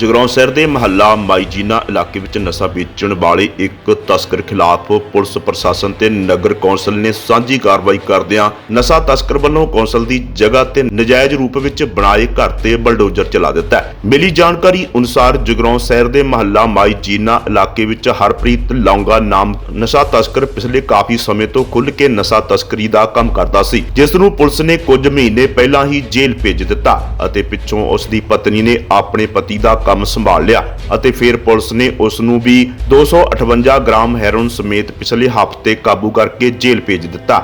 ਜਗਰਾਉਂ ਸ਼ਹਿਰ ਦੇ ਮਹੱਲਾ ਮਾਈਜੀਨਾ ਇਲਾਕੇ ਵਿੱਚ ਨਸ਼ਾ ਵੇਚਣ ਵਾਲੇ ਇੱਕ ਤਸਕਰ ਖਿਲਾਫ ਪੁਲਿਸ ਪ੍ਰਸ਼ਾਸਨ ਤੇ ਨਗਰ ਕੌਂਸਲ ਨੇ ਸਾਂਝੀ ਕਾਰਵਾਈ ਕਰਦਿਆਂ ਨਸ਼ਾ ਤਸਕਰ ਵੱਲੋਂ ਕੌਂਸਲ ਦੀ ਜਗ੍ਹਾ ਤੇ ਨਜਾਇਜ਼ ਰੂਪ ਵਿੱਚ ਬਣਾਏ ਘਰ ਤੇ ਬਲਡੋਜ਼ਰ ਚਲਾ ਦਿੱਤਾ ਮਿਲੀ ਜਾਣਕਾਰੀ ਅਨੁਸਾਰ ਜਗਰਾਉਂ ਸ਼ਹਿਰ ਦੇ ਮਹੱਲਾ ਮਾਈਜੀਨਾ ਇਲਾਕੇ ਵਿੱਚ ਹਰਪ੍ਰੀਤ ਲੌਂਗਾ ਨਾਮ ਨਸ਼ਾ ਤਸਕਰ ਪਿਛਲੇ ਕਾਫੀ ਸਮੇਂ ਤੋਂ ਖੁੱਲ੍ਹ ਕੇ ਨਸ਼ਾ ਤਸਕਰੀ ਦਾ ਕੰਮ ਕਰਦਾ ਸੀ, ਜਿਸ ਨੂੰ ਪੁਲਿਸ ਨੇ ਕੁਝ ਮਹੀਨੇ ਪਹਿਲਾਂ ਹੀ ਜੇਲ੍ਹ ਭੇਜ ਦਿੱਤਾ ਅਤੇ ਪਿੱਛੋਂ ਉਸ ਦੀ ਪਤਨੀ ਨੇ ਆਪਣੇ ਪਤੀ ਦਾ ਕੰਮ ਸੰਭਾਲ ਲਿਆ ਅਤੇ ਫਿਰ ਪੁਲਿਸ ਨੇ ਉਸ ਨੂੰ ਵੀ 258 ਗ੍ਰਾਮ ਹੈਰੋਇਨ ਸਮੇਤ ਪਿਛਲੇ ਹਫ਼ਤੇ ਕਾਬੂ ਕਰਕੇ ਜੇਲ੍ਹ ਭੇਜ ਦਿੱਤਾ।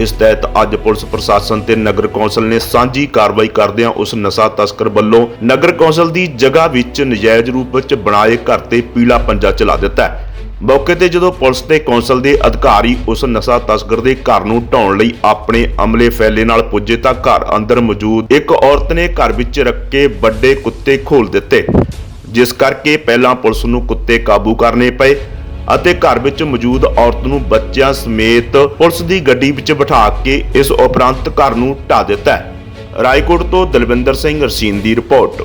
ਇਸ ਤਹਿਤ ਅੱਜ ਪੁਲਿਸ ਪ੍ਰਸ਼ਾਸਨ ਤੇ ਨਗਰ ਕੌਂਸਲ ਨੇ ਸਾਂਝੀ ਕਾਰਵਾਈ ਕਰਦਿਆਂ ਉਸ ਨਸ਼ਾ ਤਸਕਰ ਵੱਲੋਂ ਨਗਰ ਕੌਂਸਲ ਦੀ ਜਗ੍ਹਾ ਵਿੱਚ ਨਜਾਇਜ਼ ਰੂਪ ਵਿੱਚ ਬਣਾਏ ਘਰ ਤੇ ਪੀਲਾ ਪੰਜਾ ਚਲਾ ਦਿੱਤਾ ਮੌਕੇ ਤੇ ਜਦੋਂ ਪੁਲਿਸ ਤੇ ਕੌਂਸਲ ਦੇ ਅਧਿਕਾਰੀ ਉਸ ਨਸ਼ਾ ਤਸਕਰ ਦੇ ਘਰ ਨੂੰ ਢਾਉਣ ਲਈ ਆਪਣੇ ਅਮਲੇ ਫੈਲੇ ਨਾਲ ਪੁੱਜੇ ਤਾਂ ਘਰ ਅੰਦਰ ਮੌਜੂਦ ਇੱਕ ਔਰਤ ਨੇ ਘਰ ਵਿੱਚ ਰੱਖੇ ਵੱਡੇ ਕੁੱਤੇ ਖੋਲ ਦਿੱਤੇ, ਜਿਸ ਕਰਕੇ ਪਹਿਲਾਂ ਪੁਲਿਸ ਨੂੰ ਕੁੱਤੇ ਕਾਬੂ ਕਰਨੇ ਪਏ ਅਤੇ ਘਰ ਵਿੱਚ ਮੌਜੂਦ ਔਰਤ ਨੂੰ ਬੱਚਿਆਂ ਸਮੇਤ ਪੁਲਿਸ ਦੀ ਗੱਡੀ ਵਿੱਚ ਬਿਠਾ ਕੇ ਇਸ ਉਪਰੰਤ ਘਰ ਨੂੰ ਢਾ ਦਿੱਤਾ ਰਾਏਕੋਟ ਤੋਂ ਦਲਵਿੰਦਰ ਸਿੰਘ ਰਸੀਨ ਦੀ ਰਿਪੋਰਟ।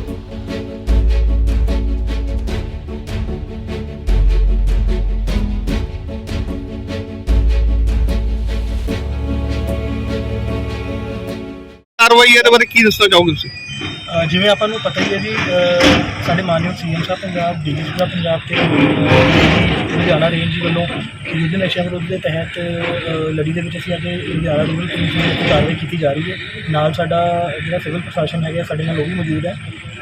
ਕਾਰਵਾਈ ਇਹਦੇ ਬਾਰੇ ਕੀ ਦੱਸਣਾ ਚਾਹੋਗੇ ਤੁਸੀਂ? ਅ, ਜਿਵੇਂ ਆਪਾਂ ਨੂੰ ਪਤਾ ਹੀ ਹੈ ਜੀ ਅ, ਸਾਡੇ ਮਾਨਯੋਗ ਸੀਐਮ ਸਾਹਿਬ ਪੰਜਾਬ ਡੀਜੀਪੀ ਸਾਹਿਬ ਪੰਜਾਬ ਤੇ ਅ, ਲੁਧਿਆਣਾ ਰੇਂਜ ਵੱਲੋਂ ਯੁੱਧ ਨਸ਼ਾ ਵਿਰੁੱਧ ਦੇ ਤਹਿਤ ਅ, ਲੜੀ ਦੇ ਵਿੱਚ ਅਸੀਂ ਅੱਜ ਲੁਧਿਆਣਾ ਰੂਰਲ ਪੁਲਿਸ ਦੀ ਇੱਕ ਕਾਰਵਾਈ ਕੀਤੀ ਜਾ ਰਹੀ ਹੈ। ਨਾਲ ਸਾਡਾ ਜਿਹੜਾ ਸਿਵਲ ਪ੍ਰਸ਼ਾਸਨ ਹੈਗਾ ਸਾਡੇ ਨਾਲ ਉਹ ਵੀ ਮੌਜੂਦ ਹੈ।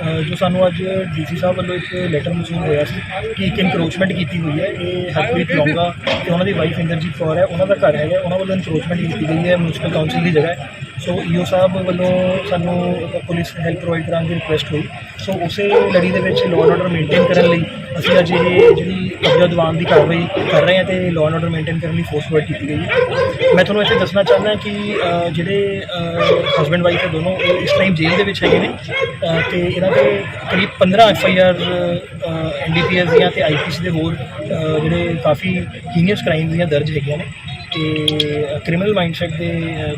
ਅ, ਜੋ ਸਾਨੂੰ ਅੱਜ ਡੀਸੀ ਸਾਹਿਬ ਵੱਲੋਂ ਇੱਕ ਲੈਟਰ ਮਸੂਲ ਹੋਇਆ ਸੀ ਕਿ ਇੱਕ ਇਨਕਰੋਚਮੈਂਟ ਕੀਤੀ ਹੋਈ ਹੈ। ਇਹ ਹਰਪ੍ਰੀਤ ਲੌਂਗਾ ਤੇ ਉਹਨਾਂ ਦੀ ਵਾਈਫ ਇੰਦਰਜੀਤ ਕੌਰ ਹੈ ਉਹਨਾਂ ਦਾ ਘਰ ਹੈਗਾ ਉਹਨਾਂ ਵੱਲੋਂ ਇਨਕਰੋਚਮੈਂਟ ਕੀਤੀ ਗਈ ਹੈ ਮਿਊਨਿਸਪਲ ਕਾਉਂਸਲ ਦੀ ਜਗ੍ਹਾ ਹੈ। ਸੋ ਈਓ ਸਾਹਿਬ ਵੱਲੋਂ ਸਾਨੂੰ ਪੁਲਿਸ ਹੈਲਪ ਪ੍ਰੋਵਾਈਡ ਕਰਾਉਣ ਦੀ ਰਿਕੁਐਸਟ ਹੋਈ। ਸੋ ਉਸੇ ਲੜੀ ਦੇ ਵਿੱਚ ਲਾਅ ਐਂਡ ਆਰਡਰ ਮੇਨਟੇਨ ਕਰਨ ਲਈ ਅਸੀਂ ਅੱਜ ਇਹ ਜਿਹੜੀ ਕਬਜ਼ਾ ਦੀਵਾਨ ਦੀ ਕਾਰਵਾਈ ਕਰ ਰਹੇ ਹਾਂ ਤੇ ਲਾਅ ਐਂਡ ਆਰਡਰ ਮੇਨਟੇਨ ਕਰਨ ਲਈ ਫੋਰਸ ਵਰਕ ਕੀਤੀ ਗਈ ਹੈ। ਮੈਂ ਤੁਹਾਨੂੰ ਇੱਥੇ ਦੱਸਣਾ ਚਾਹੁੰਦਾ ਕਿ ਜਿਹੜੇ ਹਸਬੈਂਡ ਵਾਈਫ ਹੈ ਦੋਨੋਂ ਇਹ ਇਸ ਟਾਈਮ ਜੇਲ੍ਹ ਦੇ ਵਿੱਚ ਹੈਗੇ ਨੇ। ਅ, ਤੇ ਇਹਨਾਂ ਦੇ ਕਰੀਬ 15 ਐਫ ਆਈ ਆਰ ਐਨਡੀਪੀਐਸ ਦੀਆਂ ਤੇ ਆਈਪੀਸੀ ਦੇ ਹੋਰ ਜਿਹੜੇ ਕਾਫੀ ਹੀਨੀਅਸ ਕ੍ਰਾਈਮਸ ਦੀਆਂ ਦਰਜ ਹੈਗੀਆਂ ਨੇ। ਤੇ ਕ੍ਰਿਮੀਨਲ ਮਾਈਂਡਸੈਟ ਦੇ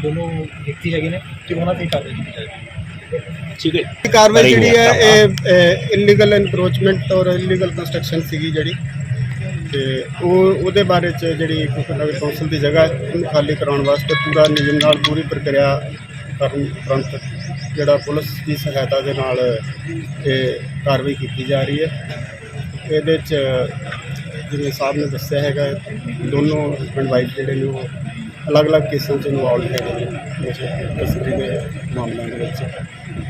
ਦੋਨੋਂ ਵਿਅਕਤੀ ਹੈਗੇ ਨੇ ਤੇ ਉਹਨਾਂ ਤੇ ਕਾਰਵਾਈ ਕੀਤੀ ਜਾਏਗੀ। ਇਹ ਕਾਰਵਾਈ ਜਿਹੜੀ ਹੈ ਇਹ ਇਲੀਗਲ ਐਨਕਰੋਚਮੈਂਟ ਔਰ ਇਲੀਗਲ ਕੰਸਟਰਕਸ਼ਨ ਸੀਗੀ ਜਿਹੜੀ। ਤੇ ਉਹ ਉਹਦੇ ਬਾਰੇ ਚ ਜਿਹੜੀ ਨਗਰ ਕੌਂਸਲ ਦੀ ਜਗ੍ਹਾ ਹੈ, ਉਹਨੂੰ ਖਾਲੀ ਕਰਾਉਣ ਵਾਸਤੇ ਪੂਰਾ ਨਿਯਮ ਨਾਲ ਪੂਰੀ ਪ੍ਰਕਿਰਿਆ ਕਰਨ ਉਪਰੰਤ ਜਿਹੜਾ ਪੁਲਿਸ ਦੀ ਸਹਾਇਤਾ ਦੇ ਨਾਲ ਇਹ ਕਾਰਵਾਈ ਕੀਤੀ ਜਾ ਰਹੀ ਹੈ। ਇਹਦੇ ਚ ਜਿਵੇਂ ਸਾਹਿਬ ਨੇ ਦੱਸਿਆ ਹੈਗਾ, ਦੋਨੋਂ ਹਸਬੈਂਡ ਵਾਈਫ ਜਿਹੜੇ ਨੇ ਉਹ ਅਲੱਗ-ਅਲੱਗ ਕੇਸਾਂ 'ਚ ਇਨਵੋਲਵ ਹੈਗੇ ਨੇ ਨਸ਼ੇ ਤਸਕਰੀ ਦੇ ਮਾਮਲਿਆਂ ਦੇ ਵਿੱਚ।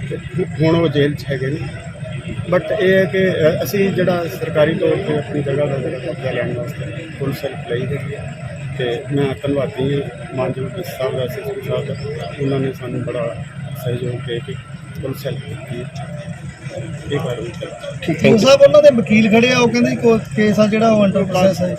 ਤੇ ਹੁਣ ਉਹ ਜੇਲ੍ਹ 'ਚ ਹੈਗੇ ਨੇ। ਬਟ ਇਹ ਹੈ ਕਿ ਅਸੀਂ ਜਿਹੜਾ ਸਰਕਾਰੀ ਤੌਰ ਤੇ ਆਪਣੀ ਜਗ੍ਹਾ ਦਾ ਜਿਹੜਾ ਕਬਜ਼ਾ ਲੈਣ ਵਾਸਤੇ ਪੁਲਿਸ ਹੈਲਪ ਲਈ ਹੈਗੀ ਹੈ। ਤੇ ਮੈਂ ਧੰਨਵਾਦੀ ਹਾਂ ਮਾਨਯੋਗ ਡੀ ਸਾਹਿਬ ਦਾ ਐਸਐਸਪੀ ਸਾਹਿਬ ਦਾ, ਉਹਨਾਂ ਨੇ ਸਾਨੂੰ ਬੜਾ ਸਹਿਯੋਗ ਦੇ ਕੇ ਪੁਲਿਸ ਹੈਲਪ ਕੀਤੀ ਇਹ ਕਾਰਵਾਈ ਠੀਕ ਸਾਹਿਬ ਉਹਨਾਂ ਦੇ ਵਕੀਲ ਖੜੇ ਆ ਉਹ ਕਹਿੰਦੇ ਕੇਸ ਆ ਜਿਹੜਾ ਉਹ ਅੰਡਰ ਪ੍ਰੋਸੈਸ ਹੈ।